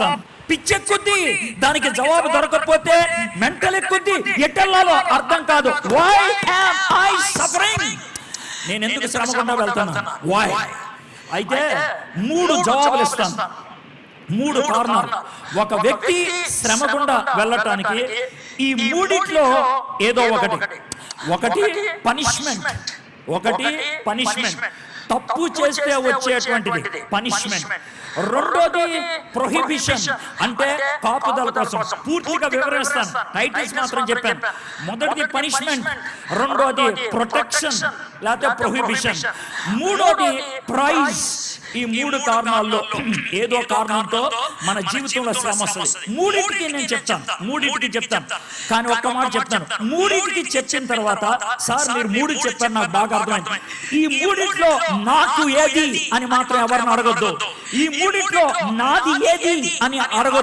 చేస్తాను పిచ్చెక్కుద్ది. దానికి జవాబు దొరకకపోతే మెంటల్ ఎక్కుద్ది ఎట్టెల్లాలో అర్థం కాదు. వై ఐ సఫరింగ్ నేను ఎందుకు శ్రమ గుండా వెళ్తాను వై అయితే మూడు జవాబులు ఇస్తాను. మూడు కారణాలు. ఒక వ్యక్తి శ్రమ గుండా వెళ్ళటానికి ఈ మూడిట్లో ఏదో ఒకటి. ఒకటి. పనిష్మెంట్ ఒకటి పనిష్మెంట్ తప్పు చేస్తే వచ్చేటువంటిది. పనిష్మెంట్ రెండోది ప్రొహిబిషన్ అంటే కాపుదల కోసం. పూర్తిగా వివరిస్తాను. టైటిల్స్ మాత్రం చెప్పాను. మొదటిది పనిష్మెంట్ రెండోది ప్రొటెక్షన్ లేకపోతే ప్రొహిబిషన్ మూడోది ప్రైజ్ ఈ మూడు కారణాల్లో ఏదో కారణంతో మన జీవితంలో శ్రమ వస్తుంది. మూడింటికి నేను చెప్తాను. మూడింటికి చెప్తాను. కానీ ఒక్క మాట చెప్తాను. మూడింటికి చెప్పిన తర్వాత సార్ మీరు మూడు చెప్పారు. నాకు బాగా అర్థమైంది. ఈ మూడింట్లో నాకు ఏది అని మాత్రం ఎవరిని అడగొద్దు. ఈ మూడింట్లో నాది ఏది అని అడగొద్దు